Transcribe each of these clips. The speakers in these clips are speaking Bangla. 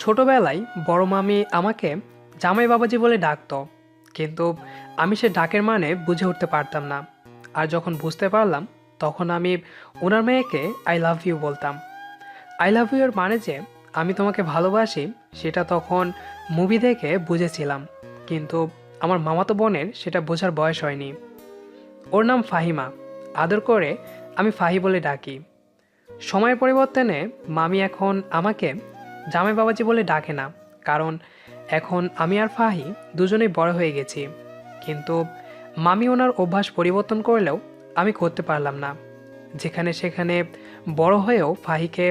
ছোটবেলায় বড় মামি আমাকে জামাই বাবাজি বলে ডাকতো, কিন্তু আমি সে ডাকের মানে বুঝে উঠতে পারতাম না। আর যখন বুঝতে পারলাম, তখন আমি ওনার মেয়েকে আই লাভ ইউ বলতাম। আই লাভ ইউর মানে যে আমি তোমাকে ভালোবাসি, সেটা তখন মুভি দেখে বুঝেছিলাম। কিন্তু আমার মামাতো বোনের সেটা বোঝার বয়স হয়নি। ওর নাম ফাহিমা। আদর করে আমি ফাহি বলে ডাকি। সময়ের পরিবর্তনে মামি এখন আমাকে জামাই বাবাজি বলে ডাকে না, কারণ এখন আমি আর ফাহি দুজনেই বড় হয়ে গেছি। কিন্তু মামি ওনার অভ্যাস পরিবর্তন করলেও আমি করতে পারলাম না। যেখানে সেখানে বড় হয়েও ফাহিকে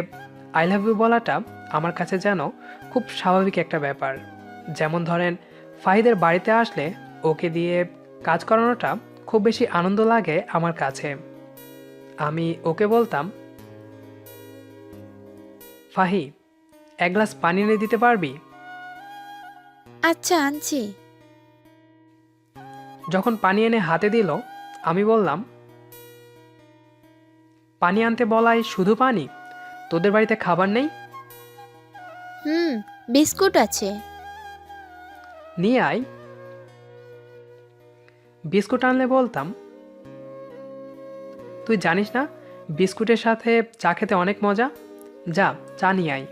আই লাভ ইউ বলাটা আমার কাছে যেন খুব স্বাভাবিক একটা ব্যাপার। যেমন ধরেন, ফাহিদের বাড়িতে আসলে ওকে দিয়ে কাজ করানোটা খুব বেশি আনন্দ লাগে আমার কাছে। আমি ওকে বলতাম, ফাহি এক গ্লাস পানি এনে দিতে পারবি? আচ্ছা আনছি। যখন পানি এনে হাতে দিল আমি বললাম পানি আনতে বলাই শুধু পানি? তোদের বাড়িতে খাবার নেই? হুম বিস্কুট আছে। নিয়ে আয়। বিস্কুট আনলে বলতাম তুই জানিস না বিস্কুটের সাথে চা খেতে অনেক মজা? যা চা নিয়ে আয়।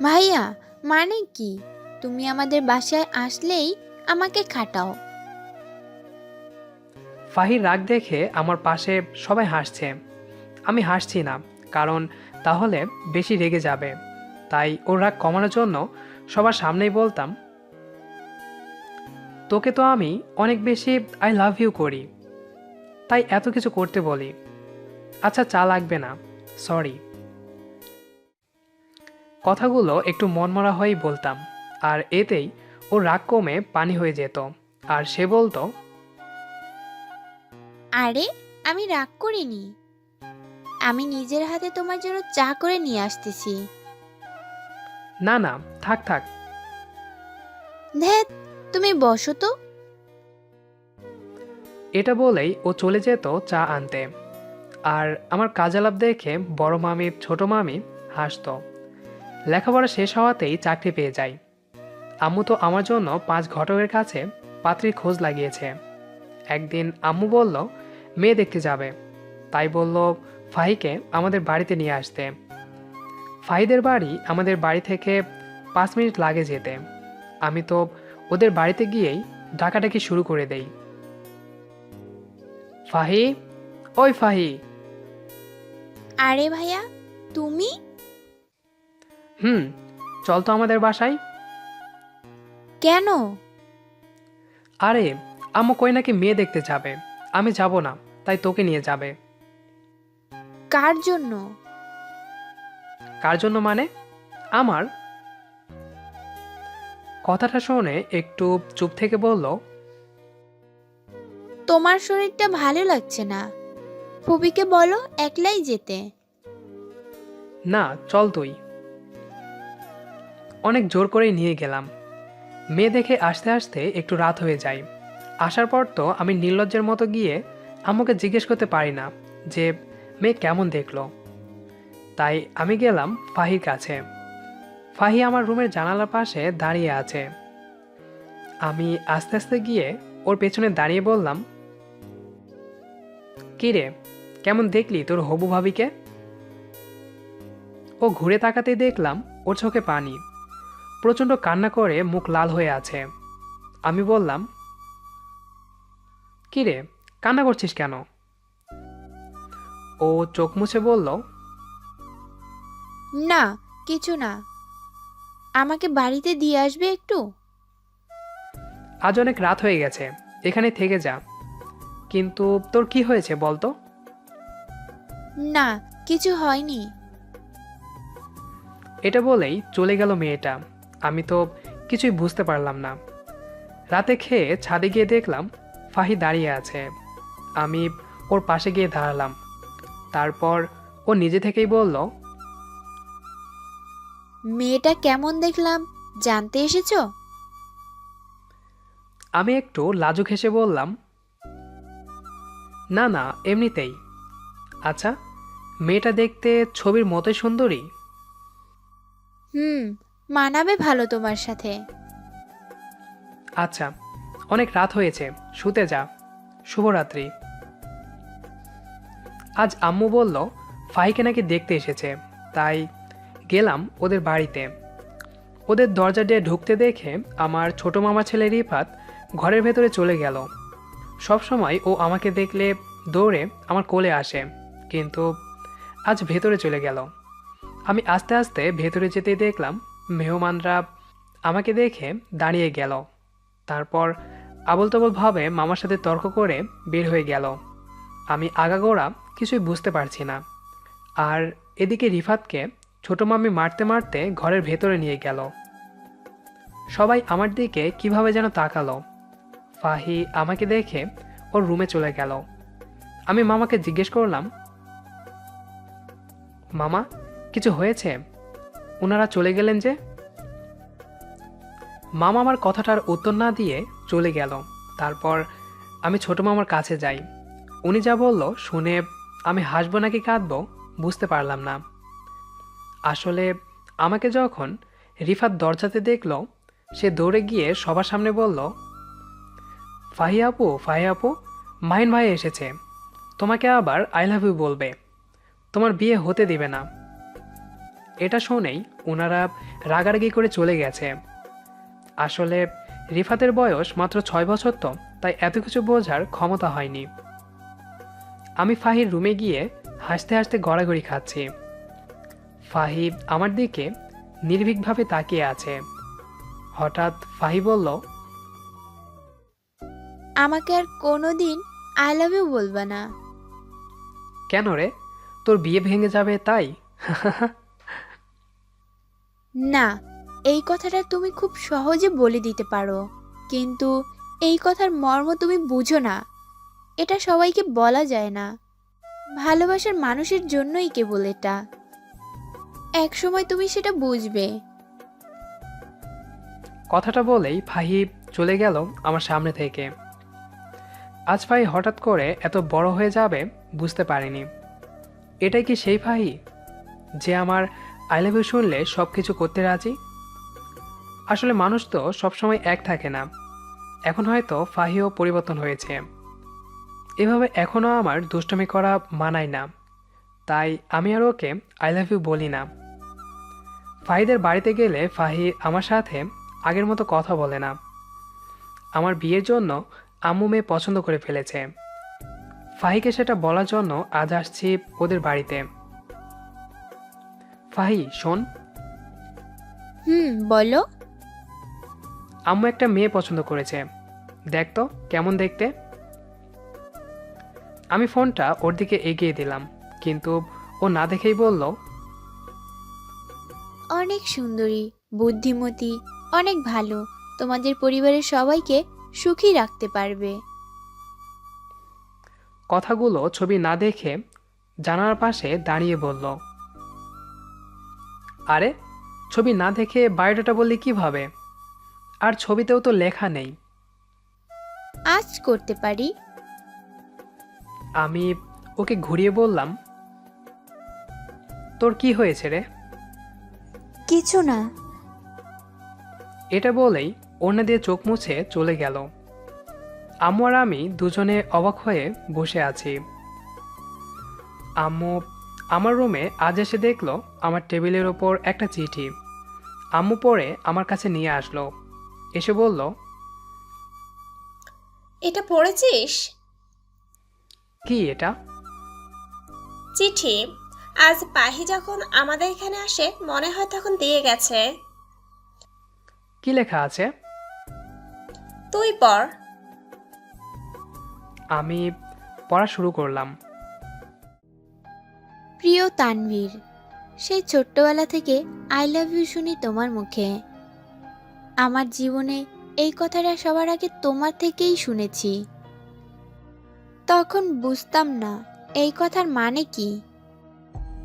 ভাইয়া মানে কি? তুমি আমাদের বাসায় আসলেই আমাকে খাটাও। ফাহির রাগ দেখে আমার পাশে সবাই হাসছে। আমি হাসছি না, কারণ তাহলে বেশি রেগে যাবে। তাই ওর রাগ কমানোর জন্য সবার সামনেই বলতাম, তোকে তো আমি অনেক বেশি আই লাভ ইউ করি। তাই এত কিছু করতে বলি। আচ্ছা চা লাগবে না। সরি কথাগুলো একটু মনমরা হয়েই বলতাম আর এতেই ও রাগ কমে পানি হয়ে যেত আর সে বলতো আরে আমি রাগ করিনি। আমি নিজের হাতে তোমার জন্য চা করে নিয়ে আসতেছি। না না থাক থাক। ধ্যাত তুমি বসো তো। এটা বলেই ও চলে যেত চা আনতে আর আমার কাজালাপ দেখে বড় মামি ছোট মামি হাসতো। লেখাপড়া শেষ হওয়াতেই চাকরি পেয়ে যাই। আম্মু তো আমার জন্য পাঁচ ঘটকের কাছে পাত্রীর খোঁজ লাগিয়েছে। একদিন আম্মু বলল, মেয়ে দেখতে যাবে। তাই বলল, ফাহিকে আমাদের বাড়িতে নিয়ে আসতে। ফাহিদের বাড়ি আমাদের বাড়ি থেকে পাঁচ মিনিট লাগে যেতে। আমি তো ওদের বাড়িতে গিয়েই ডাকাডাকি শুরু করে দেই। ফাহি? ওই ফাহি! আরে ভাইয়া, তুমি? হুম চল তো আমাদের বাসায়। কেন? আরে আম্মু কই নাকি মেয়ে দেখতে যাবে। আমি যাব না তাই তোকে নিয়ে যাবে। কার জন্য? কার জন্য মানে? আমার? কথাটা শুনে একটু চুপ থেকে বলল তোমার শরীরটা ভালো লাগছে না। ফুবিকে বলো একলাই যেতে। না চল তুই। অনেক জোর করেই নিয়ে গেলাম। মেয়ে দেখে আসতে আসতে একটু রাত হয়ে যায়। আসার পর তো আমি নির্লজ্জের মতো গিয়ে আম্মুকে জিজ্ঞেস করতে পারি না যে, মেয়ে কেমন দেখল? তাই আমি গেলাম ফাহির কাছে। ফাহি আমার রুমের জানালার পাশে দাঁড়িয়ে আছে। আমি আস্তে আস্তে গিয়ে ওর পেছনে দাঁড়িয়ে বললাম, "কি রে, কেমন দেখলি তোর হবু ভাবিকে? ও ঘুরে তাকাতেই দেখলাম ওর চোখে পানি। প্রচণ্ড কান্না করে মুখ লাল হয়ে আছে। আমি বললাম "কি রে কান্না করছিস কেন? ও চোখ মুছে বলল না কিছু না। আমাকে বাড়িতে দিয়ে আসবে একটু? আজ অনেক রাত হয়ে গেছে এখানে থেকে যা। কিন্তু তোর কি হয়েছে বলতো না কিছু হয়নি। এটা বলেই চলে গেল মেয়েটা। আমি তো কিছুই বুঝতে পারলাম না। রাতে খেয়ে ছাদে গিয়ে দেখলাম ফাহি দাঁড়িয়ে আছে। আমি ওর পাশে গিয়ে দাঁড়ালাম। তারপর ও নিজে থেকেই বলল মেয়েটা কেমন দেখলাম? জানতে এসেছ? আমি একটু লাজুক হেসে বললাম না না এমনিতেই। আচ্ছা মেয়েটা দেখতে ছবির মতোই সুন্দরী? হুম মানাবে ভালো তোমার সাথে। আচ্ছা অনেক রাত হয়েছে, শুতে যা। শুভরাত্রি। আজ আম্মু বলল, ফাহিকে নাকি দেখতে এসেছে। তাই গেলাম ওদের বাড়িতে। ওদের দরজা দিয়ে ঢুকতে দেখে আমার ছোট মামা ছেলে রিফাত ঘরের ভেতরে চলে গেল। সবসময় ও আমাকে দেখলে দৌড়ে আমার কোলে আসে, কিন্তু আজ ভেতরে চলে গেল। আমি আস্তে আস্তে ভেতরে যেতে দেখলাম মেহমানরা আমাকে দেখে দাঁড়িয়ে গেল। তারপর আবল তাবল মামার সাথে তর্ক করে বের হয়ে গেল। আমি আগাগোড়া কিছুই বুঝতে পারছি না। আর এদিকে রিফাতকে ছোট মামি মারতে মারতে ঘরের ভেতরে নিয়ে গেল। সবাই আমার দিকে কীভাবে যেন তাকালো। ফাহি আমাকে দেখে ওর রুমে চলে গেল। আমি মামাকে জিজ্ঞেস করলাম, মামা, কিছু হয়েছে? ওনারা চলে গেলেন যে? মামা আমার কথাটার উত্তর না দিয়ে চলে গেল। তারপর আমি ছোট মামার কাছে যাই। উনি যা বলল শুনে আমি হাসবো নাকি কাঁদবো বুঝতে পারলাম না। আসলে আমাকে যখন রিফাত দরজাতে দেখল, সে দৌড়ে গিয়ে সবার সামনে বলল ফাহি আপু ফাহি আপু, মাহিন ভাই এসেছে। তোমাকে আবার আই লাভ ইউ বলবে। তোমার বিয়ে হতে দিবে না। এটা শুনেই ওনারা রাগারাগি করে চলে গেছে। আসলে রিফাতের বয়স মাত্র ছয় বছর তো তাই এত কিছু বোঝার ক্ষমতা হয়নি। আমি ফাহির রুমে গিয়ে হাসতে হাসতে গড়াগড়ি খাচ্ছি। ফাহি আমার দিকে নির্ভীকভাবে তাকিয়ে আছে। হঠাৎ ফাহি বলল আমাকে আর কোনোদিন আই লাভ ইউ বলবা না। কেন রে? তোর বিয়ে ভেঙে যাবে তাই? না, এই কথাটা তুমি খুব সহজে বলে দিতে পারো। কিন্তু এই কথার মর্ম তুমি বুঝো না। এটা সবাইকে বলা যায় না। ভালোবাসার মানুষের জন্যই কেবল এটা। এক সময় তুমি সেটা বুঝবে। কথাটা বলেই ফাহি চলে গেল আমার সামনে থেকে। আজ ফাহি হঠাৎ করে এত বড় হয়ে যাবে বুঝতে পারিনি। এটাই কি সেই ফাহি? যে আমার আই লাভ ইউ শুনলে সব কিছু করতে রাজি? আসলে মানুষ তো সবসময় এক থাকে না। এখন হয়তো ফাহিও পরিবর্তন হয়েছে। এভাবে এখনও আমার দুষ্টমি করা মানায় না। তাই আমি আর ওকে আই লাভ ইউ বলি না। ফাহিদের বাড়িতে গেলে ফাহি আমার সাথে আগের মতো কথা বলে না। আমার বিয়ের জন্য আম্মু মেয়ে পছন্দ করে ফেলেছে। ফাহিকে সেটা বলার জন্য আজ আসছি ওদের বাড়িতে। ফাহি শোন। হুম বলো। আম্মু একটা মেয়ে পছন্দ করেছে। দেখ তো কেমন দেখতে? আমি ফোনটা ওর দিকে এগিয়ে দিলাম কিন্তু ও না দেখেই বলল অনেক সুন্দরী বুদ্ধিমতী অনেক ভালো। তোমাদের পরিবারের সবাইকে সুখী রাখতে পারবে। কথাগুলো ছবি না দেখে জানার পাশে দাঁড়িয়ে বলল আরে ছবি না দেখে বায়োডাটা বললি কীভাবে আর ছবিতেও তো লেখা নেই। আজ করতে পারি? আমি ওকে ঘুরিয়ে বললাম। তোর কি হয়েছে রে? কিছু না। এটা বলেই ওড়না দিয়ে চোখ মুছে চলে গেল। আম্মু আর আমি দুজনে অবাক হয়ে বসে আছি। আম্মু আমার রুমে আজ এসে দেখল আমার টেবিলের ওপর একটা চিঠি। আম্মু পড়ে আমার কাছে নিয়ে আসলো। এসে বলল এটা পড়েছিস? কি এটা? চিঠি আজ পাহি যখন আমাদের এখানে আসে মনে হয় তখন দিয়ে গেছে। কি লেখা আছে? তুই পড়। আমি পড়া শুরু করলাম। প্রিয় তানভীর, সেই ছোট্টবেলা থেকে আই লাভ ইউ শুনি তোমার মুখে। আমার জীবনে এই কথাটা সবার আগে তোমার থেকেই শুনেছি। তখন বুঝতাম না, এই কথার মানে কি?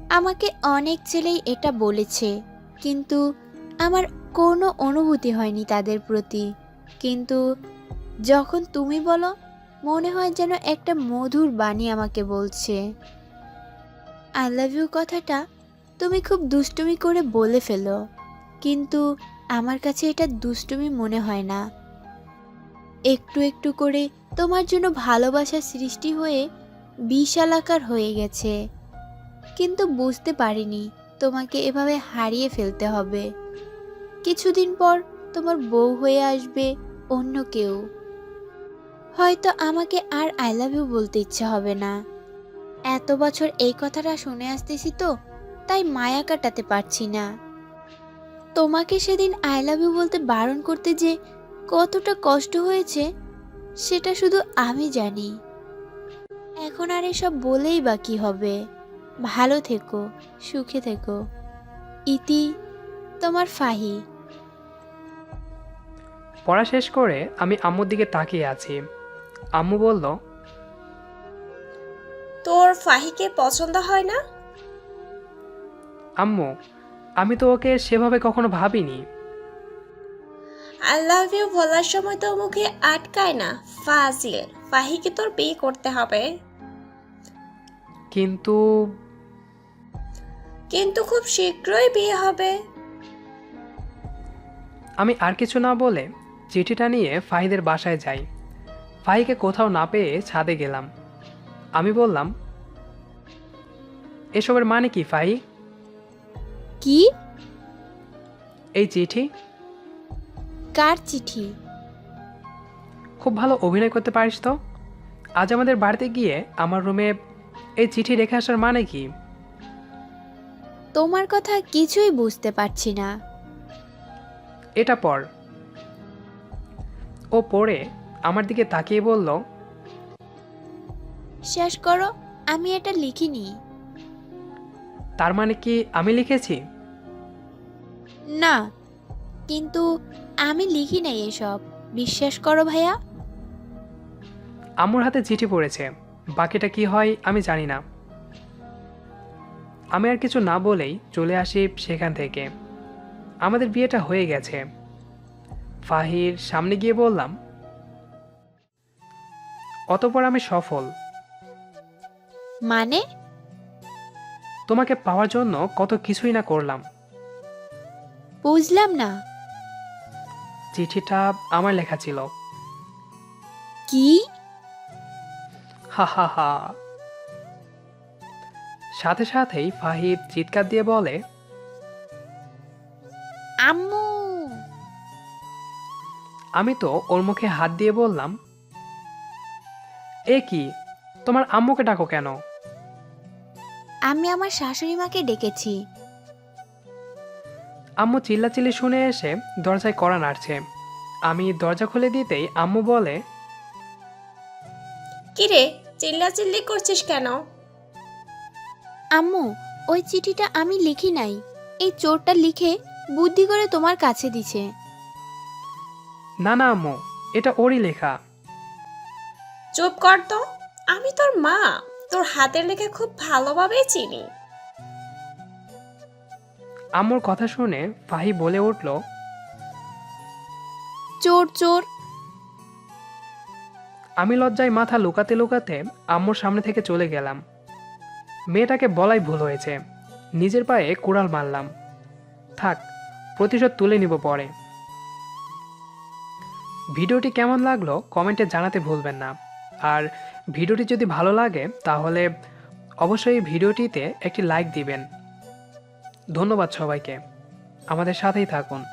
আমাকে অনেক ছেলেই এটা বলেছে, কিন্তু আমার কোনো অনুভূতি হয়নি তাদের প্রতি। কিন্তু যখন তুমি বলো, মনে হয় যেন একটা মধুর বাণী আমাকে বলছে। আই লাভ ইউ কথাটা তুমি খুব দুষ্টুমি করে বলে ফেলো। কিন্তু আমার কাছে এটা দুষ্টুমি মনে হয় না। একটু একটু করে তোমার জন্য ভালোবাসা সৃষ্টি হয়ে বিশাল আকার হয়ে গেছে। কিন্তু বুঝতে পারিনি তোমাকে এভাবে হারিয়ে ফেলতে হবে। কিছুদিন পর তোমার বউ হয়ে আসবে অন্য কেউ। হয়তো আমাকে আর আই লাভ ইউ বলতে ইচ্ছে হবে না। এত বছর এই কথাটা শুনে আসতেছি তো, তাই মায়া কাটাতে পারছি না। তোমাকে সেদিন আই লাভ ইউ বলতে বারণ করতে যে কতটা কষ্ট হয়েছে, সেটা শুধু আমি জানি। এখন আর এসব বলেই বা কি হবে? ভালো থেকো, সুখে থেকো। ইতি, তোমার ফাহি। পড়া শেষ করে আমি আম্মুর দিকে তাকিয়ে আছি। আম্মু বলল তোর ফাহিকে পছন্দ হয় না? আম্মু আমি তো ওকে সেভাবে কখনো ভাবিনি। আই লাভ ইউ বলার সময় তো মুখে আটকায় না ফাজিল। ফাহিকে তোর বিয়ে করতে হবে। কিন্তু কিন্তু খুব শীঘ্রই বিয়ে হবে। আমি আর কিছু না বলে চিঠিটা নিয়ে ফাহিদের বাসায় যাই। ফাহিকে কোথাও না পেয়ে ছাদে গেলাম। আমি বললাম এসবের মানে কি ফাহি? কি? এই চিঠি। কার চিঠি? খুব ভালো অভিনয় করতে পারিস তো। আজ আমাদের বাড়িতে গিয়ে আমার রুমে এই চিঠি রেখে আসার মানে কি? তোমার কথা কিছুই বুঝতে পারছি না। এটা পর ও পড়ে আমার দিকে তাকিয়ে বলল শেষ করো আমি এটা লিখিনি। তার মানে কি আমি লিখেছি? না কিন্তু আমি লিখি নাই এসব। বিশ্বাস করো ভাইয়া। আম্মুর হাতে চিঠি পড়েছে। বাকিটা কি হয় আমি জানি না। আমি আর কিছু না বলেই চলে আসি সেখান থেকে। আমাদের বিয়েটা হয়ে গেছে। ফাহির সামনে গিয়ে বললাম অতপর আমি সফল। মানে? তোমাকে পাওয়ার জন্য কত কিছুই না করলাম। বুঝলাম না। চিঠিটা আমার লেখা ছিল। কি? হা হা হা। সাথে সাথেই ফাহিদ চিৎকার দিয়ে বলে আম্মু! আমি তো ওর মুখে হাত দিয়ে বললাম এ কি? তোমার আম্মুকে ডাকো কেন? আমি আমার শাশুড়ি মাকে ডেকেছি। আম্মু চিল্লাচিল্লি শুনে এসে দরজায় কড়া নাড়ছে। আমি দরজা খুলে দিতেই আম্মু বলে কিরে চিল্লাচিল্লি করছিস কেন? আম্মু ওই চিঠিটা আমি লিখি নাই। এই চোরটা লিখে বুদ্ধি করে তোমার কাছে দিছে। না না আম্মু এটা ওরই লেখা। চুপ কর তো আমি তোর মা। তোর হাতের লেখা খুব ভালোভাবেই চিনি। আম্মুর কথা শুনে ফাহি বলে উঠল চোর চোর। আমি লজ্জায় মাথা লুকাতে লুকাতে আম্মুর সামনে থেকে চলে গেলাম। মেয়েটাকে বলাই ভুল হয়েছে। নিজের পায়ে কুড়াল মারলাম। থাক প্রতিশোধ তুলে নিব পরে। ভিডিওটি কেমন লাগল কমেন্টে জানাতে ভুলবেন না। আর ভিডিওটি যদি ভালো লাগে, তাহলে অবশ্যই ভিডিওটিতে একটি লাইক দিবেন। ধন্যবাদ সবাইকে। আমাদের সাথেই থাকুন।